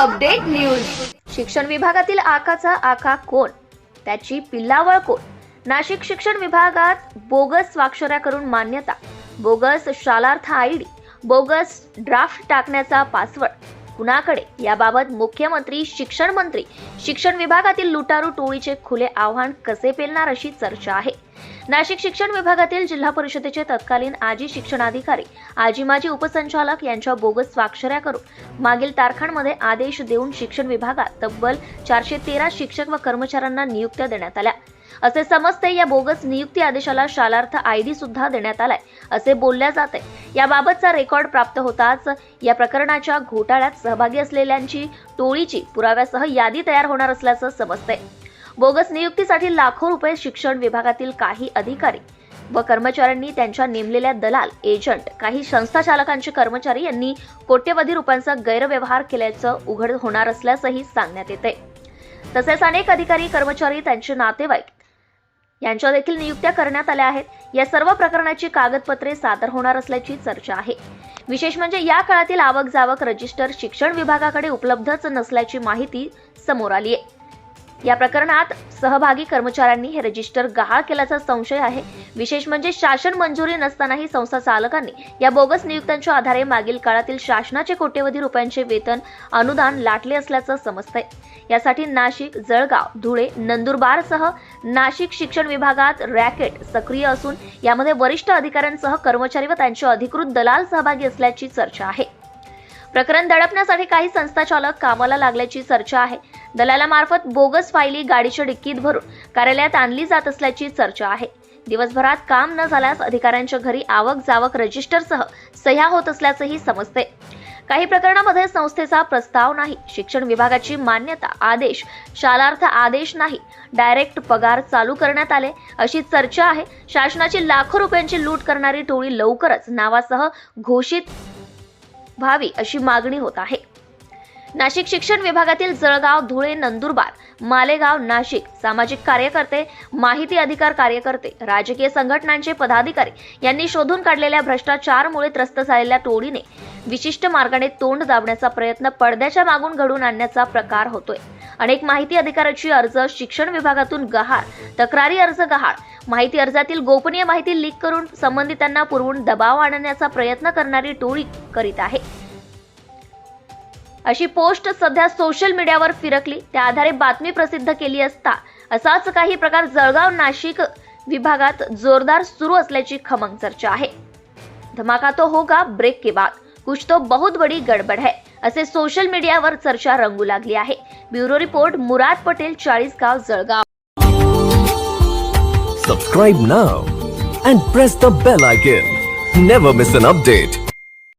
Update news. शिक्षण विभागातील आकाचा आका कोण? त्याची पिल्लावळ कोण? नाशिक शिक्षण विभागात बोगस स्वाक्षऱ्या करून मान्यता. Bogus Shalarth ID bogus draft टाकण्याचा पासवर्ड. कुणाकडे याबाबत मुख्यमंत्री शिक्षण मंत्री शिक्षण विभागातील लुटारू टोळीचे खुले आव्हान कसे पेलणार अशी चर्चा आहे. नाशिक शिक्षण विभागातील जिल्हा परिषदेचे तत्कालीन आजी शिक्षणाधिकारी आजी माजी उपसंचालक यांच्या बोगस स्वाक्षऱ्या करून मागील तारखांमध्ये आदेश देऊन शिक्षण विभागात तब्बल चारशे तेरा शिक्षक व कर्मचाऱ्यांना नियुक्त्या देण्यात आल्या. असे समजते या बोगस नियुक्ती आदेशाला शालार्थ आय डी सुद्धा देण्यात आलाय असे बोलल्या जाते याबाबतचा रेकॉर्ड प्राप्त होताच या प्रकरणाच्या घोटाळ्यात सहभागी असलेल्यांची टोळीची पुराव्यासह यादी तयार होणार असल्याचं समजतंय. बोगस नियुक्तीसाठी लाखो रुपये शिक्षण विभागातील काही अधिकारी व कर्मचाऱ्यांनी त्यांच्या नेमलेल्या दलाल एजंट काही संस्था चालकांचे कर्मचारी यांनी कोट्यवधी रुपयांचा गैरव्यवहार केल्याचं उघड होणार असल्याचंही सांगण्यात येते तसेच अनेक अधिकारी कर्मचारी त्यांचे नातेवाईक यांच्या देखील नियुक्त्या करण्यात आल्या आहेत. या सर्व प्रकरणाची कागदपत्रे सादर होणार असल्याची चर्चा आहे. विशेष म्हणजे या काळातील आवक जावक रजिस्टर शिक्षण विभागाकडे उपलब्धच नसल्याची माहिती समोर आली आहे या प्रकरणात सहभागी कर्मचाऱ्यांनी हे रजिस्टर गहाळ केल्याचा संशय आहे. विशेष म्हणजे शासन मंजुरी नसतानाही संस्था चालकांनी या बोगस नियुक्त्यांच्या आधारे मागील काळातील शासनाचे कोट्यवधी रुपयांचे वेतन अनुदान लाटले असल्याचं समजतंय. यासाठी नाशिक जळगाव धुळे नंदुरबारसह नाशिक शिक्षण विभागात रॅकेट सक्रिय असून यामध्ये वरिष्ठ अधिकाऱ्यांसह कर्मचारी व त्यांचे अधिकृत दलाल सहभागी असल्याची चर्चा आहे. प्रकरण दडपण्यासाठी काही संस्था चालक कामाला लागल्याची चर्चा आहे. दलालामार्फत बोगस फायली गाडीच्या डिक्कीत भरून कार्यालयात आणली जात असल्याची चर्चा आहे. दिवसभरात काम न झाल्यास अधिकाऱ्यांच्या घरी आवक जावक रजिस्टरसह सह्या होत असल्याचंही समजते. काही प्रकरणामध्ये संस्थेचा प्रस्ताव नाही. शिक्षण विभागाची मान्यता आदेश शालार्थ आदेश नाही. डायरेक्ट पगार चालू करण्यात आले. अशी चर्चा आहे. शासनाची लाखो रुपयांची लूट करणारी टोळी लवकरच नावासह घोषित व्हावी अशी मागणी होत आहे. नाशिक शिक्षण विभागातील जळगाव धुळे नंदुरबार मालेगाव नाशिक सामाजिक कार्यकर्ते माहिती अधिकार कार्यकर्ते राजकीय संघटनांचे पदाधिकारी यांनी शोधून काढलेल्या भ्रष्टाचारमुळे त्रस्त झालेल्या टोळीने विशिष्ट मार्गाने तोंड दाबण्याचा प्रयत्न पडद्याच्या मागून घडून आणण्याचा प्रकार होतोय. अनेक माहिती अधिकाराची अर्ज शिक्षण विभागातून गहाळ तक्रारी अर्ज गहाळ. माहिती अर्जातील गोपनीय माहिती लीक करून संबंधितांना पुरवून दबाव आणण्याचा प्रयत्न करणारी टोळी करीत आहे. अशी पोस्ट सध्या सोशल मीडियावर फिरकली. त्या आधारे बातमी प्रसिद्ध केली असता असाच काही प्रकार जळगाव नाशिक विभागात जोरदार सुरू असल्याची खमंग चर्चा आहे. धमाका तो होगा ब्रेक के बाद. कुछ तो बहुत बड़ी गडबड है असे सोशल मीडियावर चर्चा रंगू लागली आहे. Bureau report Murad Patel Chalisgaon Jalgaon. Subscribe now and press the bell icon never miss an update